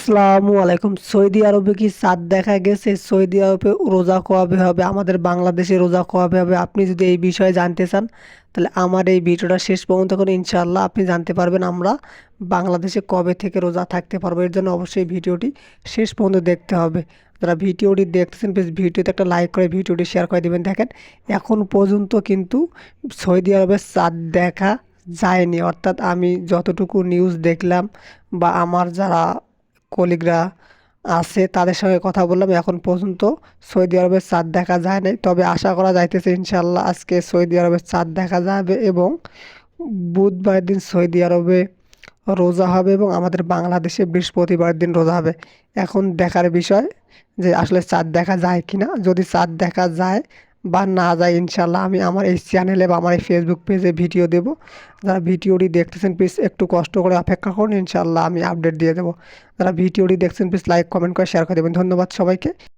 আসসালামু আলাইকুম। সৌদি আরবে কি চাঁদ দেখা গেছে? সৌদি আরবে রোজা কবে হবে? আমাদের বাংলাদেশে রোজা কবে হবে? আপনি যদি এই বিষয়ে জানতে চান, তাহলে আমার এই ভিডিওটা শেষ পর্যন্ত করে ইনশাআল্লাহ আপনি জানতে পারবেন আমরা বাংলাদেশে কবে থেকে রোজা থাকতে পারব। এর জন্য অবশ্যই ভিডিওটি শেষ পর্যন্ত দেখতে হবে। যারা ভিডিওটি দেখতেছেন প্লিজ ভিডিওতে একটা লাইক করে ভিডিওটি শেয়ার করে দেবেন। দেখেন, এখন পর্যন্ত কিন্তু সৌদি আরবের চাঁদ দেখা যায়নি। অর্থাৎ আমি যতটুকু নিউজ দেখলাম বা আমার যারা কলিগরা আছে, তাদের সঙ্গে কথা বললাম। এখন পর্যন্ত সৌদি আরবের চাঁদ দেখা যায় নাই। তবে আশা করা যাইতেছে ইনশাল্লাহ আজকে সৌদি আরবের চাঁদ দেখা যাবে এবং বুধবার দিন সৌদি আরবে রোজা হবে এবং আমাদের বাংলাদেশে বৃহস্পতিবার দিন রোজা হবে। এখন দেখার বিষয় যে আসলে চাঁদ দেখা যায় কি না যদি চাঁদ দেখা যায় বা না যায়, ইনশাল্লাহ আমি আমার এই চ্যানেলে বা আমার এই ফেসবুক পেজে ভিডিও দেব। যারা ভিডিওটি দেখতেছেন প্লিজ একটু কষ্ট করে অপেক্ষা করুন, ইনশাল্লাহ আমি আপডেট দিয়ে দেবো। যারা ভিডিওটি দেখছেন প্লিজ লাইক কমেন্ট করে শেয়ার করে দেবেন। ধন্যবাদ সবাইকে।